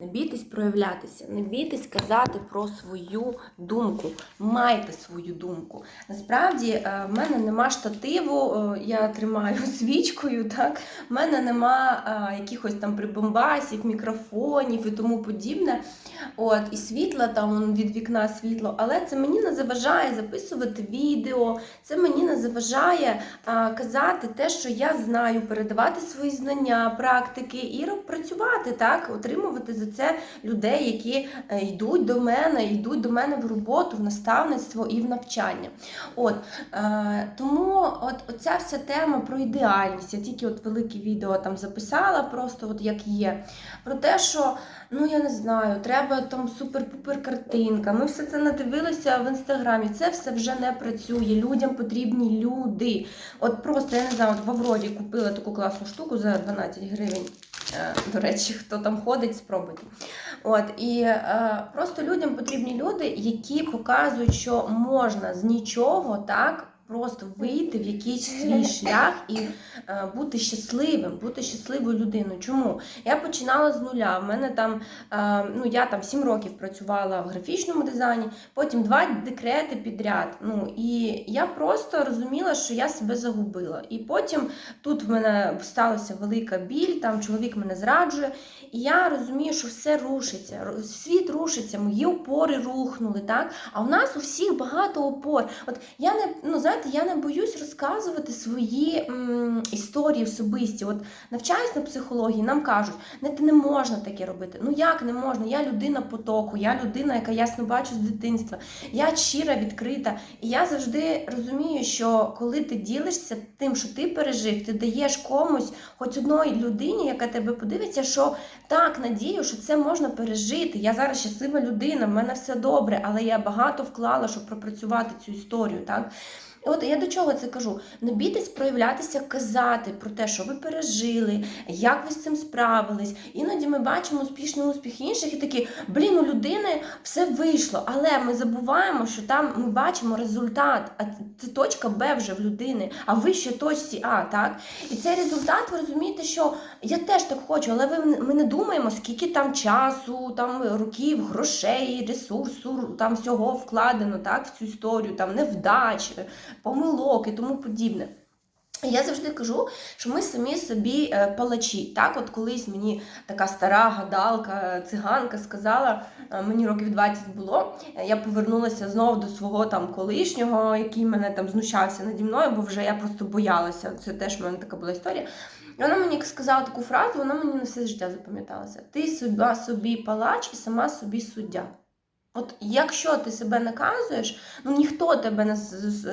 Не бійтесь проявлятися, не бійтесь казати про свою думку. Майте свою думку. Насправді, е, в мене нема штативу, е, я тримаю свічкою, так? В мене нема е, якихось там прибомбасів, мікрофонів і тому подібне. От, і світла там від вікна світло, але це мені не заважає записувати відео, це мені не заважає казати те, що я знаю, передавати свої знання, практики і працювати так, отримувати за це людей, які е, йдуть до мене, йдуть до мене в роботу, в наставництво і в навчання. От е, тому, от оця вся тема про ідеальність. Я тільки от велике відео там записала, просто от як є. Про те, що ну я не знаю, треба там супер-пупер картинка. Ми все це надивилися в інстаграмі. Це все вже не працює. Людям потрібні люди. От просто я не знаю, от в Аврорі купила таку класну штуку за 12 гривень. Е, До речі, хто там ходить, спробуйте. От і е, просто людям потрібні люди, які показують, що можна з нічого так. Просто вийти в якийсь свій шлях і е, бути щасливим, бути щасливою людиною. Чому? Я починала з нуля. В мене там, е, ну я там 7 років працювала в графічному дизайні, потім два декрети підряд. Ну і я просто розуміла, що я себе загубила. І потім тут в мене сталася велика біль, там чоловік мене зраджує, і я розумію, що все рушиться. Світ рушиться, мої опори рухнули, так? А в нас у всіх багато опор. От я не ну знаєте, я не боюсь розказувати свої м, історії особисті. От навчаюсь на психології, нам кажуть, не, не можна таке робити. Ну як не можна? Я людина потоку, я людина, яка ясно бачу з дитинства. Я щира, відкрита. І я завжди розумію, що коли ти ділишся тим, що ти пережив, ти даєш комусь, хоч одної людині, яка тебе подивиться, що так, надію, що це можна пережити. Я зараз щаслива людина, в мене все добре, але я багато вклала, щоб пропрацювати цю історію. Так? От я до чого це кажу? Не бійтесь проявлятися, казати про те, що ви пережили, як ви з цим справились. Іноді ми бачимо успішний успіх інших і такі, блін, у людини все вийшло, але ми забуваємо, що там ми бачимо результат, а це точка Б вже в людини, а ви ще точці А, так? І цей результат, ви розумієте, що я теж так хочу, але ви, ми не думаємо, скільки там часу, там років, грошей, ресурсу, там всього вкладено так, в цю історію, там невдач, помилок і тому подібне. Я завжди кажу, що ми самі собі е, палачі. Так, от колись мені така стара гадалка, циганка сказала, е, мені років 20 було. е, Я повернулася знову до свого там колишнього, який мене там знущався наді мною, бо вже я просто боялася. Це теж в мене така була історія. І вона мені сказала таку фразу, вона мені на все життя запам'яталася. Ти собі палач і сама собі суддя. От якщо ти себе наказуєш, ну ніхто тебе не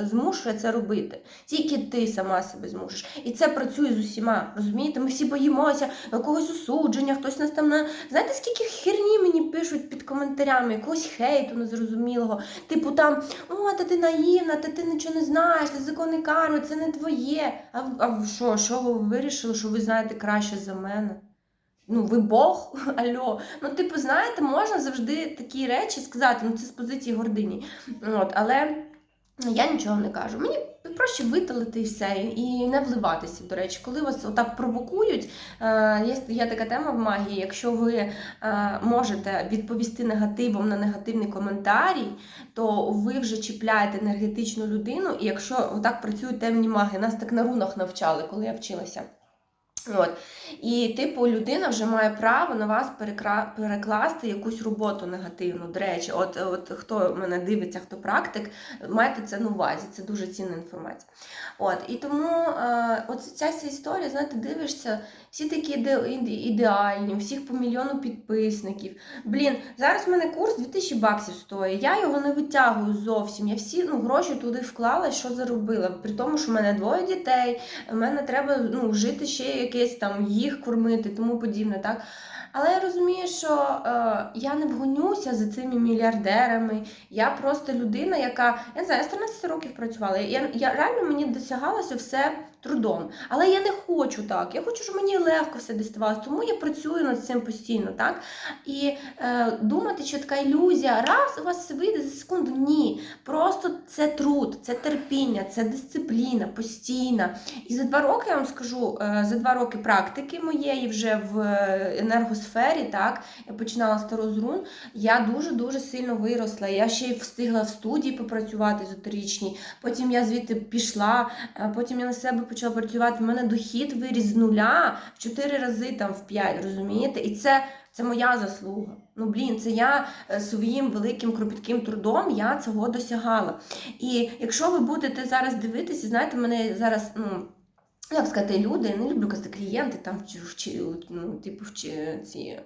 змушує це робити. Тільки ти сама себе змушуєш. І це працює з усіма. Розумієте? Ми всі боїмося якогось осудження, хтось нас там не. Знаєте, скільки херні мені пишуть під коментарями, якогось хейту незрозумілого. Типу там, о, та ти наївна, та ти нічого не знаєш, ти закони карми, це не твоє. А, а що, що ви вирішили, що ви знаєте краще за мене? Ну, ви Бог, альо. Ну, типу, знаєте, можна завжди такі речі сказати, ну це з позиції гордині. От, але я нічого не кажу. Мені проще виталити і все, і не вливатися. До речі, коли вас отак провокують, е, є, є така тема в магії. Якщо ви е, можете відповісти негативом на негативний коментарій, то ви вже чіпляєте енергетичну людину. І якщо отак працюють темні маги, нас так на рунах навчали, коли я вчилася. От. І, типу, людина вже має право на вас перекра... перекласти якусь роботу негативну. До речі, от, от хто мене дивиться, хто практик, майте це на увазі, це дуже цінна інформація. От, і тому е, от ця вся історія, знаєте, дивишся, всі такі іде... іде- ідеальні, у всіх по мільйону підписників. Блін, зараз в мене курс 2000 баксів стоїть. Я його не витягую зовсім. Я всі ну, гроші туди вклала, що заробила. При тому, що в мене двоє дітей, в мене треба ну, жити ще якесь там їх кормити, тому подібне. так. Але я розумію, що е, я не вгонюся за цими мільярдерами. Я просто людина, яка я не знаю, я 13 років працювала. Я, я реально мені досягалося все трудом. Але я не хочу так. Я хочу, щоб мені легко все діставалося, тому я працюю над цим постійно. так? І е, думати, що така ілюзія, раз у вас все вийде за секунду. Ні. Просто це труд, це терпіння, це дисципліна постійна. І за два роки я вам скажу, е, за два роки практики моєї вже в е, енергосфері, так, я починала з рун, я дуже-дуже сильно виросла. Я ще й встигла в студії попрацювати езотеричній, потім я звідти пішла, е, потім я на себе почала працювати. У мене дохід виріс з нуля в 4 рази, там в 5, розумієте? І це. Це моя заслуга. Ну блін, це я е, своїм великим кропітким трудом я цього досягала. І якщо ви будете зараз дивитися, знаєте, мене зараз, ну. Як сказати, люди, не люблю казати клієнти, там ну, типу ці е,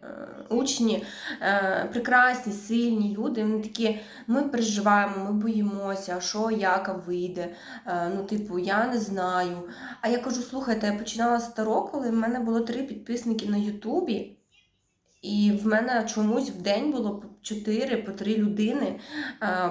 учні, е, прекрасні, сильні люди. Вони такі, ми переживаємо, ми боїмося, що, як, а вийде. Е, ну, типу, я не знаю. А я кажу, слухайте, я починала з старо, коли в мене було три підписники на Ютубі. І в мене чомусь в день було по 4 по 3 людини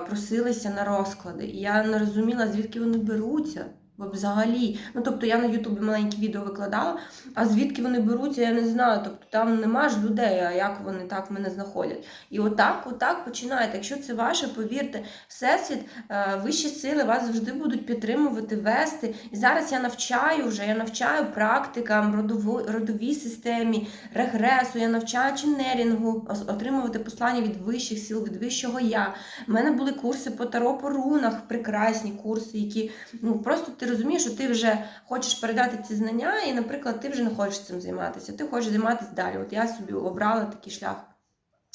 просилися на розклади. І я не розуміла, звідки вони беруться. Бо взагалі, ну тобто я на Ютубі маленькі відео викладала, а звідки вони беруться, я не знаю. Тобто там нема ж людей, а як вони так мене знаходять. І отак, отак починаєте. Якщо це ваше, повірте, всесвіт, е, вищі сили вас завжди будуть підтримувати, вести. І зараз я навчаю вже, я навчаю практикам, родову, родовій системі, регресу, я навчаю ченнерінгу, отримувати послання від вищих сил, від вищого я. У мене були курси по таро по рунах, прекрасні курси, які ну просто ти розумієш, що ти вже хочеш передати ці знання, і, наприклад, ти вже не хочеш цим займатися. Ти хочеш займатися далі. От я собі обрала такий шлях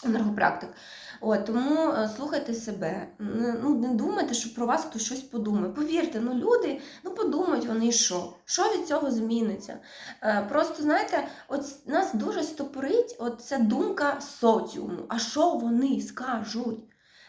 енергопрактик. От, тому е, слухайте себе. Ну, не думайте, що про вас хтось щось подумає. Повірте, ну люди ну подумають вони що? Що від цього зміниться? Е, просто знаєте, от нас дуже стопорить от ця думка соціуму. А що вони скажуть?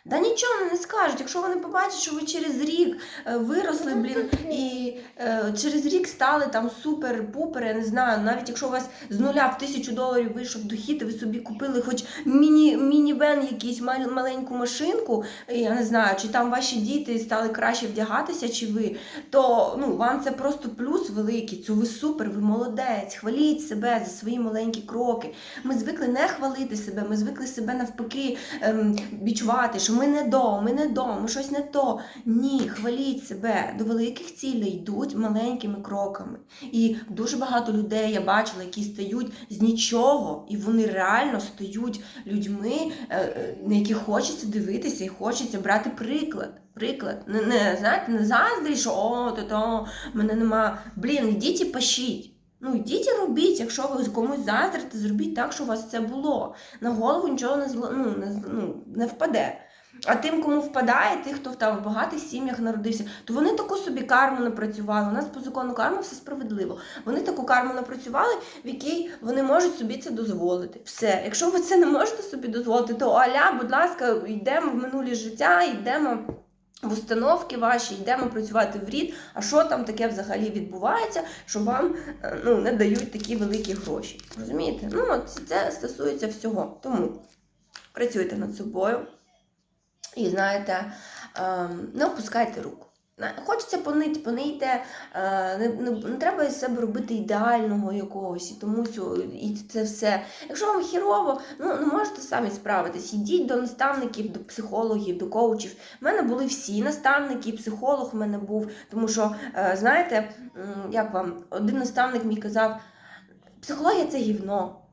Да нічого вони не скажуть, якщо вони побачать, що ви через рік е, виросли, блін, і е, через рік стали там супер-пупер, я не знаю, навіть якщо у вас з нуля в тисячу доларів вийшов дохід, і ви собі купили хоч міні, міні-вен, якийсь мал- маленьку машинку, я не знаю, чи там ваші діти стали краще вдягатися, чи ви, то ну, вам це просто плюс великий, це ви супер, ви молодець, хваліть себе за свої маленькі кроки. Ми звикли не хвалити себе, ми звикли себе навпаки ем, відчувати, що ми не до, ми не до, ми щось не то. Ні, хваліть себе. До великих цілей йдуть маленькими кроками. І дуже багато людей я бачила, які стають з нічого, і вони реально стають людьми, е, е, на яких хочеться дивитися і хочеться брати приклад. Приклад. Не, не знаєте, не заздрі, що о, то, то мене нема. Блін, йдіть і пашіть. Ну, йдіть і робіть, якщо ви комусь заздрите, зробіть так, щоб у вас це було. На голову нічого не зло, ну, не, ну, не впаде. А тим, кому впадає, тих, хто там в багатих сім'ях народився, то вони таку собі карму напрацювали. У нас по закону карми все справедливо. Вони таку карму напрацювали, в якій вони можуть собі це дозволити. Все. Якщо ви це не можете собі дозволити, то аля, будь ласка, йдемо в минулі життя, йдемо. В установки ваші йдемо працювати в рід. А що там таке взагалі відбувається, що вам е, ну, не дають такі великі гроші? Розумієте? Ну, от це стосується всього. Тому працюйте над собою і знаєте, ем, не опускайте руку. Хочеться понити, понийте, е, не, не, не треба із себе робити ідеального якогось, і тому що і це все. Якщо вам хірово, ну не можете самі справитись. Ідіть до наставників, до психологів, до коучів. У мене були всі наставники, психолог в мене був. Тому що, е, знаєте, як вам, один наставник мені казав, психологія це гівно.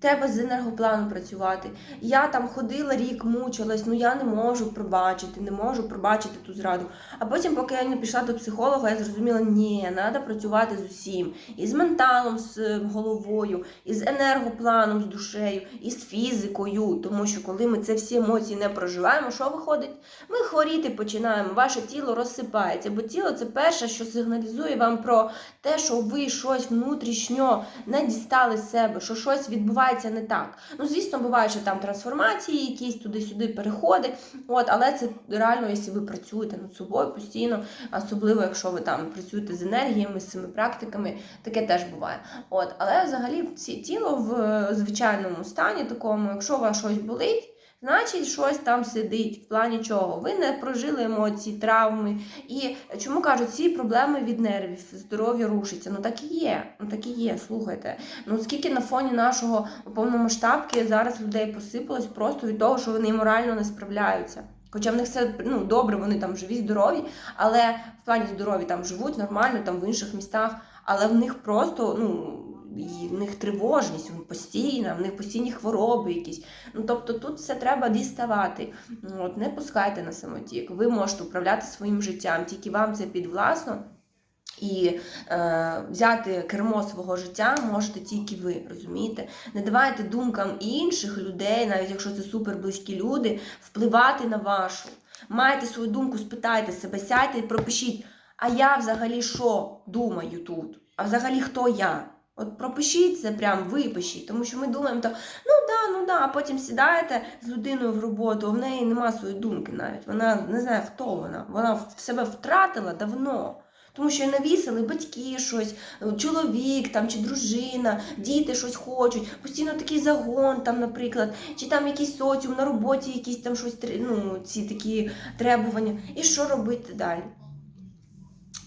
Треба з енергопланом працювати. Я там ходила рік, мучилась, ну я не можу пробачити, не можу пробачити ту зраду. А потім, поки я не пішла до психолога, я зрозуміла, ні, треба працювати з усім. І з менталом, з е, головою, і з енергопланом, з душею, і з фізикою. Тому що коли ми це всі емоції не проживаємо, що виходить? Ми хворіти починаємо, ваше тіло розсипається, бо тіло це перше, що сигналізує вам про те, що ви щось внутрішньо не дістали з себе, що щось відбувається не так. Ну, звісно, буває, що там трансформації, якісь туди-сюди переходи. От, але це реально, якщо ви працюєте над собою постійно, особливо якщо ви там працюєте з енергіями, з цими практиками, таке теж буває. От, але взагалі тіло в е, звичайному стані, такому, якщо у вас щось болить. Значить, щось там сидить. В плані чого? Ви не прожили емоції, травми. І чому кажуть, всі проблеми від нервів, здоров'я рушиться. Ну так і є. Ну так і є. Слухайте. Ну скільки на фоні нашого повномасштабки зараз людей посипалось просто від того, що вони морально не справляються. Хоча в них все ну, добре, вони там живі, здорові, але в плані здоров'я там живуть нормально, там в інших містах, але в них просто ну, і в них тривожність, постійна, в них постійні хвороби якісь. Ну тобто тут все треба діставати. Ну, От не пускайте на самотік. Ви можете управляти своїм життям, тільки вам це підвласно. І е, взяти кермо свого життя можете тільки ви, розумієте? Не давайте думкам інших людей, навіть якщо це супер близькі люди, впливати на вашу. Майте свою думку, спитайте себе, сядьте і пропишіть, а я взагалі що думаю тут? А взагалі хто я? От пропишіть це прям, випишіть, тому що ми думаємо, то ну да, ну да, а потім сідаєте з людиною в роботу, в неї нема своєї думки навіть. Вона не знає, хто вона. Вона в себе втратила давно. Тому що навісили батьки щось, чоловік там чи дружина, діти щось хочуть, постійно такий загон, там, наприклад, чи там якийсь соціум на роботі, якісь там щось ну, ці такі требування. І що робити далі?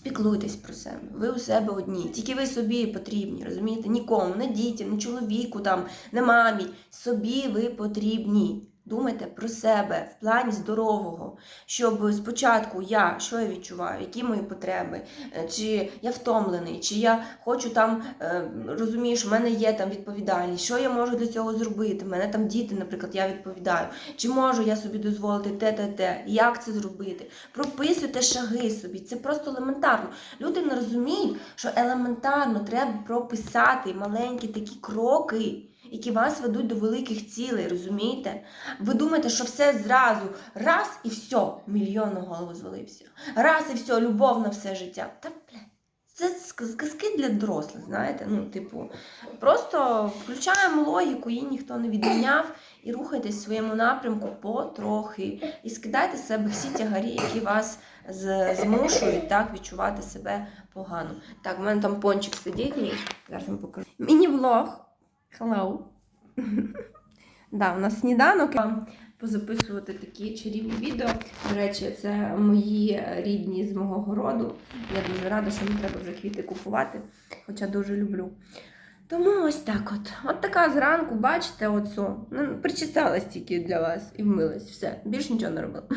Піклуйтесь про себе. Ви у себе одні. Тільки ви собі потрібні, розумієте? Нікому, не дітям, не чоловіку, там, не мамі. Собі ви потрібні. Думайте про себе в плані здорового, щоб спочатку я що я відчуваю, які мої потреби, е, чи я втомлений, чи я хочу там е, розумієш, в мене є там відповідальність, що я можу для цього зробити? Мене там діти, наприклад, я відповідаю. Чи можу я собі дозволити те, те, те? Як це зробити? Прописуйте шаги собі. Це просто елементарно. Люди не розуміють, що елементарно треба прописати маленькі такі кроки. Які вас ведуть до великих цілей, розумієте? Ви думаєте, що все зразу раз і все, мільйон на голову звалився. Раз і все, любов на все життя. Та бля, це ск- казки для дорослих, знаєте? Ну, типу, просто включаємо логіку, її ніхто не відміняв, і рухайтесь в своєму напрямку потрохи. І скидайте з себе всі тягарі, які вас змушують так відчувати себе погано. Так, в мене там пончик сидить, зараз вам покажу. Міні-влог. Hello. да, у нас сніданок. Позаписувати такі чарівні відео. До речі, це мої рідні з мого городу. Я дуже рада, що не треба вже квіти купувати, хоча дуже люблю. Тому ось так от. От така зранку, бачите, оцю. Ну, причесалась тільки для вас і вмилась. Все, більше нічого не робила.